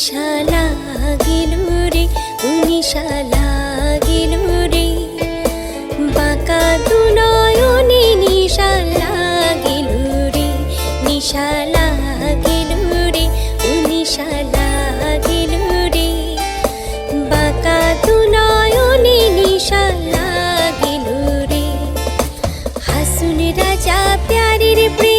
উনিশা লাগিল রে উনিশা লাগিল রে। বাঁকা দুনয়নে নিশা লাগিল রে নিশা লাগিল রে উনিশা বাঁকা দুনয়নে নিশা হাসুন রাজা প্যারের প্রেম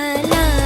啦啦